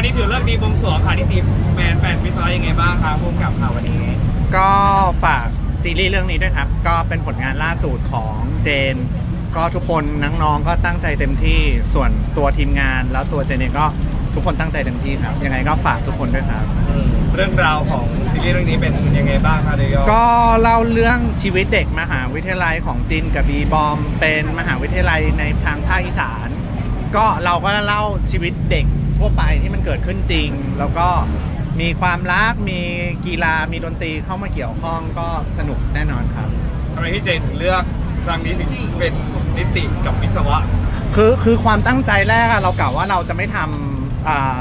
วันนี้ถือเลิกษ์ดีบวงสรวงค่ะที่ทีมแฟนแฟนวิศวะยังไงบ้างครับร่วมกับข่าววันนี้ ก็ฝากซีรีส์เรื่องนี้ด้วยครับ ก็เป็นผลงานล่าสุดของเจน ก็ทุกคนน้องๆก็ตั้งใจเต็มที่ส่วนตัวทีมงาน แล้วตัวเจนเองก็ทุกคนตั้งใจเต็มที่ครับ ยังไงก็ฝากทุกคนด้วยครับ เรื่องราวของซีรีส์เรื่องนี้เป็นยังไงบ้างคะเดยอก็เล่าเรื่องชีวิตเด็กมหาวิทยาลัยของจินกับบีบอม เป็นมหาวิทยาลัยในทางภาคอีสาน ก็เราก็เล่าชีวิตเด็ก ทั่วไปที่มันเกิดขึ้นจริง แล้วก็มีความรักมีกีฬามีดนตรีเข้ามาเกี่ยวข้องก็สนุกแน่นอนครับ ทำไมพี่เจนถึงเลือกครั้งนี้ถึงเป็นนิติกับวิศวะ คือคือความตั้งใจแรกอะเรากะว่าเราจะไม่ทำอ่า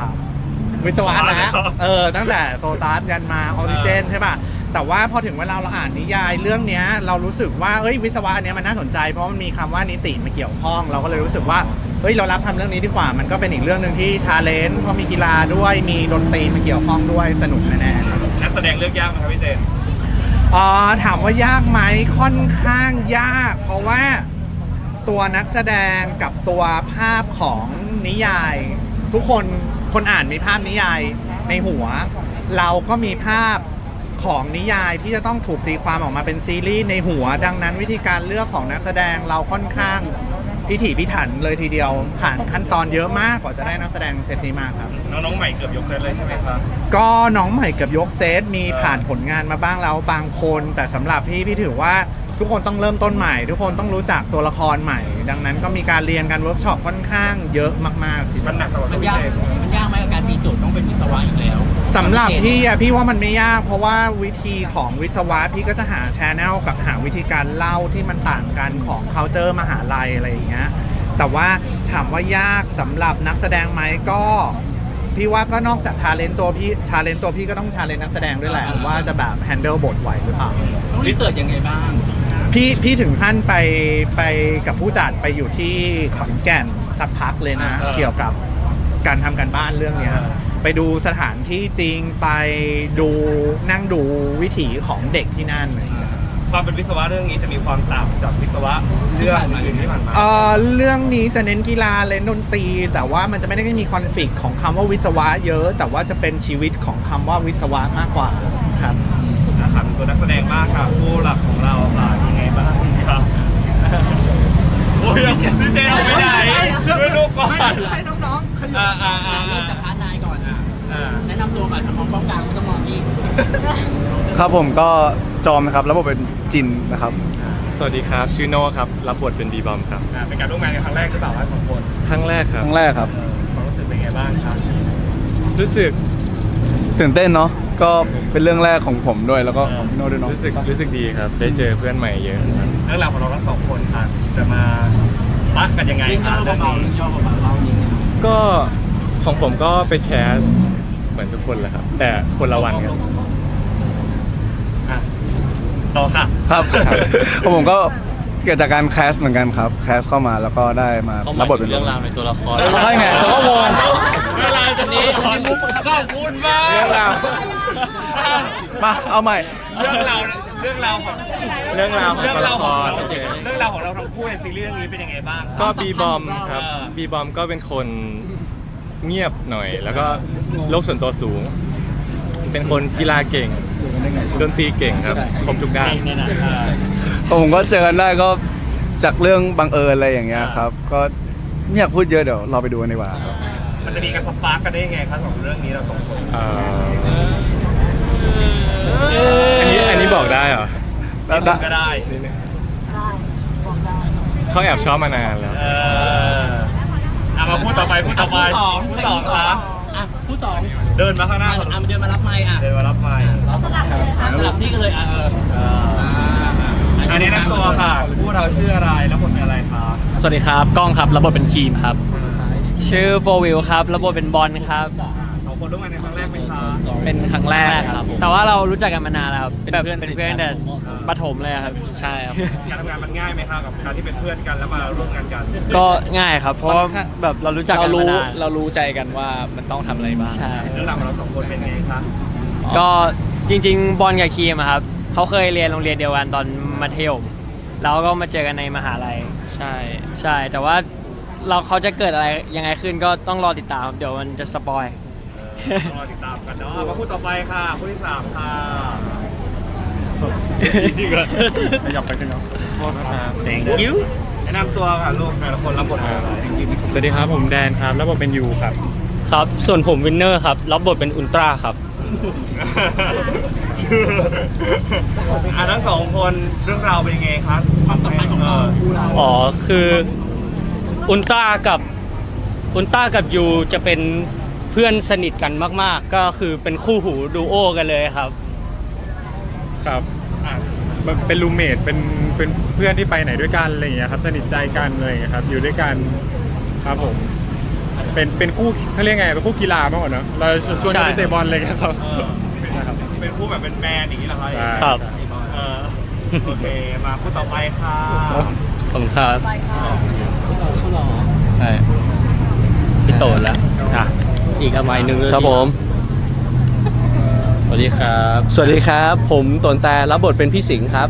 วิศวะอ๋อเหรนะอเออตั้งแต่โซตาร์กันมาออกซิเจนใช่ป่ะแต่ว่าพอถึงเวลาเราอ่านนิยายเรื่องเนี้ยเรารู้สึกว่าเอ้ยวิศวะอันเนี้ยมันน่าสนใจเพราะมันมีคำว่านิติมาเกี่ยวข้อง เราก็เลยรู้สึกว่า เฮ้ยเรารับทำเรื่องนี้ดีกว่า มันก็เป็นอีกเรื่องหนึ่งที่ชาเลนจ์เพราะมีกีฬาด้วยมีดนตรีมาเกี่ยวข้องด้วยสนุกแน่ๆนักแสดงเลือกยากไหมครับพี่เจนอ๋อถามว่ายากไหมค่อนข้างยาก เพราะว่าตัวนักแสดงกับตัวภาพของนิยาย ทุกคนคนอ่านมีภาพนิยายในหัว เราก็มีภาพของนิยายที่จะต้องถูกตีความออกมาเป็นซีรีส์ในหัว ดังนั้นวิธีการเลือกของนักแสดงเราค่อนข้าง พิถีพิถันเลยทีเดียวผ่านขั้นตอนเยอะมากกว่าจะได้นักแสดงเซตนี้มาครับ น้องๆใหม่เกือบยกเซตเลยใช่ไหมครับ ก็น้องใหม่เกือบยกเซตมีผ่านผลงานมาบ้างแล้วบางคน แต่สำหรับพี่พี่ถือว่าทุกคนต้องเริ่มต้นใหม่ ทุกคนต้องรู้จักตัวละครใหม่ ดังนั้นก็มีการเรียนการเวิร์กช็อปค่อนข้างเยอะมากๆทีเดียวมันหนักสำหรับมันพี่ยากเจนมันยากไหมกับการ ตีโจทย์ต้องเป็นวิศวะอีกแล้วสำหรับพี่อะพี่ว่ามันไม่ยากเพราะว่าวิธีของวิศวะพี่ก็จะหาชแนลกับหาวิธีการเล่าที่มันต่างกันของ c u เจอร์มหาลัยอะไรอย่างเงี้ยแต่ว่าถามว่ายากสำหรับนักแสดงไหมก็ พี่ว่าก็นอกจากชาเลนตัวพี่ชาเลนตัวพี่ก็ต้องชาเลนนักแสดงด้วยแหละว่าจะแบบแฮนเดิลบทไหวหรือเปล่าต้องรีเสิร์ชยังไงบ้าง พี่พี่ถึงขั้นไปไปกับผู้จัดไปอยู่ที่ขอนแก่นสักพักเลยนะเออเกี่ยวกับ การทำการบ้านเรื่องเนี้ยเออไปดูสถานที่จริงไปดูนั่งดูวิถีของเด็กที่นั่นอะไรอย่างเงี้ย ความเป็นวิศวะเรื่องนี้จะมีความต่างจากวิศวะเรื่องอื่นๆที่ผ่านมา เอ่อเรื่องนี้จะเน้นกีฬาเล่นดนตรี แต่ว่ามันจะไม่ได้มีคอนฟ lict ของคำว่าวิศวะเยอะ แต่ว่าจะเป็นชีวิตของคำว่าวิศวะมากกว่าครับ นะครับตัวนักแสดงมากครับผู้หลักของเราค่ะยังไงบ้างครับโอ้ยพี่เจนเอาไปไหนช่วยลูกก่อน ให้น้องๆขยั อ่าอ่าอ่าเริ่มจากพาร์ทนายก่อนอะอ่าแนะนำตัวก่อนถ้ามองป้องกลางไม่ต้องมองนี่ครับผมก็จอมนะครับแล้วผมเป็นจินนะครับ สวัสดีครับ ชื่อโน่ครับ รับบทเป็นบีบอมครับอ่าเป็นการร่วมงานกันครั้งแรกหรือเปล่าครับสองคนครั้งแรกคครับรั้งแรกครับ ความรู้สึกเป็นไงบ้างครับรู้สึกตื่นเต้นเนาะก็เป็นเรื่องแรกของผมด้วยแล้วก็ของพี่โน่ด้วยเนาะรู้สึกรู้สึกดีครับ ได้เจอเพื่อนใหม่เยอะครับเรื่องราวของเราทั้งสองคนค่ะจะมาปักกันยังไงเรื่องคย่รัอบเบาๆเรื่องย่อเบาๆเราจริง ก็ของผมก็ไปแคสเหมือนทุกคนแหละครับ แต่คนละวันกันอะต่อค่ะ ครับของผมก็เกิดจากการแคสเหมือนกันครับแคสเข้ามาแล้วก็ได้มารับบทเป็นเรื่องราวในตัวละครใช่ไงเขาก็งงเรื่องราวจะนี้ขอบคุณมากเรื่องราวมาเอาใหม่ เรื่องราว เรื่องราวของเรื่องราวของเรื่องตัวราละวคของรเราโอเค เรื่องราวของเราทั้งคู่ในซีรีส์เรื่องนี้เป็นยังไงบ้าง ก็บีบอมครับเออบีบอมก็เป็นคนเงียบหน่อย แล้วก็โลกส่วนตัวสูง เป็นคนกีฬาเก่งดนตรีเก่งครับครบทุกด้านเนี่ยนะอ่าของผมก็เจอกันได้ก็จากเรื่องบังเอิญอะไรอย่างเงี้ยครับ ก็ไม่อยากพูดเยอะเดี๋ยวเราไปดูกันดีกว่าครับมันจะมีการสปาร์กกันได้ยังไงครับของเรื่องนี้เราสองคน เอ่ออันนี้ อันนี้บอกได้เหรอนิดนึงก็ได้นิดนึงเขาแอบชอบมานานแล้ว เออเอามาพูดต่อไปพูดต่อไปผู้สองพูดต่อครับอะผู้สองเดินมาข้างหน้าอะอะมาเดินมารับไมค์อะเดินมารับไมค์สลับเลยค่ะสลับที่กันเลยอะเออเอออ่าอันนี้นั่ตัวค่ะผู้เราชื่ออะไรแล้วผลเป็นอะไรครับสวัสดีครับก้องครับรับบทเป็นครีมครับ ชื่อโฟวิลครับรับบทเป็นบอลครับสอง คนร่วมงานในครั้งแรกไหมครับเป็นครั้งแรกครับแต่ว่าเรารู้จักกันมานานแล้วครับแบบเป็นเพื่อนแต่ประถมเลยครับใช่ครับการทำงานมันง่ายไหมครับกับการที่เป็นเพื่อนกันแล้วมาร่วมงานกัน ก็ง่ายครับ เพราะว่าแบบเรารู้จักกันเรารู้มานานเรารู้ใจกันว่ามันต้องทำอะไรบ้างใช่เรื่องราวของเราสองคนเป็นไงครับก็จริง ๆ บอลกับครีมอะครับเขาเคยเรียนโรงเรียนเดียวกันตอนมัธยมแล้วก็มาเจอกันในมหาลัยใช่ใช่แต่ว่าเราเขาจะเกิดอะไรยังไงขึ้นก็ต้องรอติดตาม เดี๋ยวมันจะสปอย รอติดตามกันเนาะมาคู่ต่อไปค่ะคู่ที่สามค่ะดีกว่าขยับไปขึ้นเนาะ thank you แนะนำตัวค่ะลูกแต่ละคนรับบทอะไรสวัสดีครับผมแดนครับแล้วผมเป็นยูครับ ครับ ส่วนผมวินเนอร์ครับ รับบทเป็นอุลตร้าครับ อะทั้งสองคนเรื่องราวเป็นยังไงคะความสัมพันธ์ของเราอ๋อ คืออุลตร้ากับอุลตร้ากับยูจะเป็น เพื่อนสนิทกันมากๆ ก็คือเป็นคู่หูดูโอกันเลยครับ ครับอะมันเป็นรูเมทเป็นเป็นเพื่อนที่ไปไหนด้วยกันอะไรอย่างเงี้ยครับ สนิทใจกันอะไรอย่างเงี้ยครับ อยู่ด้วยกันครับผม เป็นเป็นคู่เขาเรียกไงเป็นคู่กีฬามากกว่าเนอะเราชวนกันไปเตะบอลอะไรอย่างเงี้ยครับเออเป็นเป็นคู่แบบเป็นแมนอย่างนี้เหรอคะใช่ ครับ เออโอเค มาคู่ต่อไปค่ะ ขอบคุณครับใช่ พี่โตนแล้วอะ อีกอะไรหนึ่งเลยครับผม สวัสดีครับ สวัสดีครับ ผมตนแต่รับบทเป็นพี่สิงห์ครับ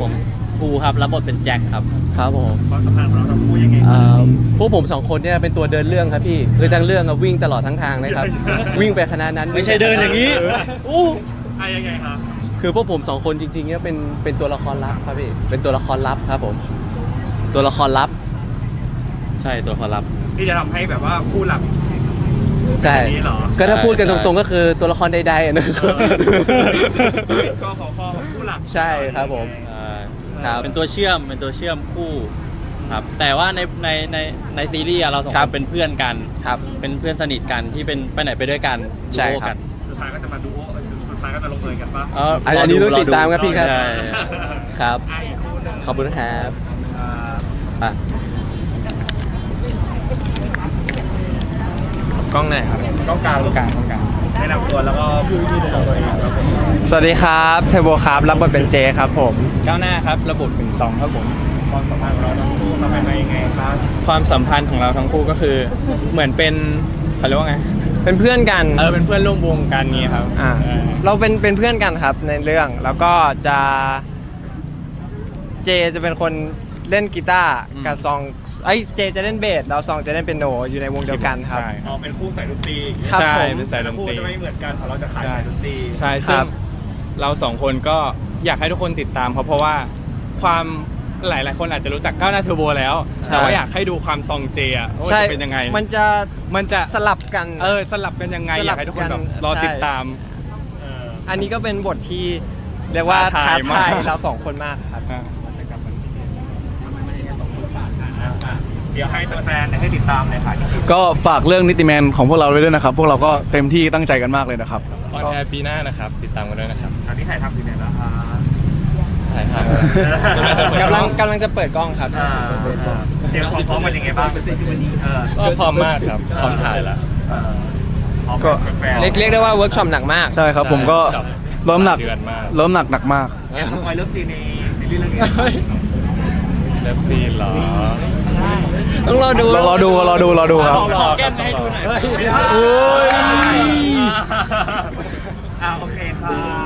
ผมภูครับรับบทเป็นแจ็คครับครับผมความสัมพันธ์ของเราทั้งคู่ยังไงเอ่อพวกผมสองคนเนี่ยเป็นตัวเดินเรื่องครับพี่คือทั้งเรื่องอะวิ่งตลอดทั้งทางเลยครับ วิ่งไปคณะนั้นไม่ใช่เดินอย่างนี้อู้อะยังไงครับคือพวกผมสองคนจริงๆเนี่ยเป็นเป็นตัวละครลับครับพี่เป็นตัวละครลับครับผม ตัวละครลับ ใช่ตัวละครลับ ที่จะทำให้แบบว่าคู่หลัก ใช่แบบนี้เหรอ ก็ถ้าพูดกันใช่ตรงๆก็คือตัวละครใดๆอะนะครับเป็นก็ของข้อของคู่หลักใช่ครับผมครับเป็นตัวเชื่อมเป็นตัวเชื่อมคู่ครับแต่ว่าในในในในซีรีส์อะเราสองครัคบนเป็นเพื่อนกันครับเป็นเพื่อนสนิทกันที่เป็นไปไหนไปด้วยกันใช่ดูโอครับกันสุดท้ายก็จะมาดูโอสุดท้ายก็จะลงเอยกันปะเอ่ออันอันนี้ต้องติดตามครับพี่ครับ ใช่ ครับอะอีกคู่หนึ่งขอบคุณครับอ่า อะ กล้องไหนครับ กล้องกลางกล้องกลางกล้องกลางแนะนำตัวแล้วก็พูดที่ตัวเองครับผมสวัสดีครับเทโบครับ รับบทเป็นเจครับผม ก้าวหน้าครับ ระบบเป็นสองครับผม ความสัมพันธ์ของเราทั้งคู่ทำให้มายังไงครับความสัมพันธ์ของเราทั้งคู่ก็คือ เหมือนเป็นเขาเรียกว่าไง เป็นเพื่อนกัน เออ เป็นเพื่อนร่วมวงกันนี้ครับอ่า เออเราเป็นเป็นเพื่อนกันครับในเรื่อง แล้วก็จะ เจจะเป็นคน เล่นกีตาร์กับซองไอ้ยเจจะเล่นเบสแล้วซองจะเล่นเปียโนอยู่ในวงเดียวกันครับ ใช่อ๋อเป็นคู่สายดนตรีครับใช่ผม เป็นสายดนคู่ตรี จะไม่เหมือนกันของเราจะขายสายดนตรี ใช่คซึ่รังบ เราสองคนก็อยากให้ทุกคนติดตามเขาเพราะว่าความหลาย ๆ คนอาจจะรู้จักก้าวหน้าเทอร์โบแล้ว ใช่ แต่ว่าอยากให้ดูความซองเจอะว่าใช่จะเป็นยังไง มันจะมันจะสลับกัน เออสลับกันยังไงสอลัยาบกให้ทุกคนกันแบบรอใช่ติดตาม เอออันนี้ก็เป็นบทที่เรียกว่าท้าท้าทายมากทายเราสองคนมากครับ อะ เดี๋ยวให้ตัวแทนให้ติดตามเลยค่ะก็ฝากเรื่องนิติแมนของพวกเราไว้ด้วยนะครับ พวกเราก็เต็มที่ตั้งใจกันมากเลยนะครับออนแอร์ปีหน้านะครับ ติดตามกันด้วยนะครับอันนี้ถ่ายทำอยู่ไหนแล้วคะถ่ายทำกำลังกำลังจะเปิดกล้องครับอ่าเตรียมความพร้อมมันยังไงบ้างเออก็พร้อมมากครับพร้อมถ่ายแล้วเออพร้อมก็แฟนๆเรียกเรียกได้ว่าเวิร์กช็อปหนักมาก ใช่ครับผมก็จับเริ่มหนักเดือนมากเริ่มหนักหนักมากแอบสปอยเลิฟซีนในซีรีส์เรื่องนี้ เลิฟซีนเหรอต้องรอดูเรารอดูรอดูรอดูครับแก้มให้ดูหน่อย โอ้ย อ่าโอเคครับ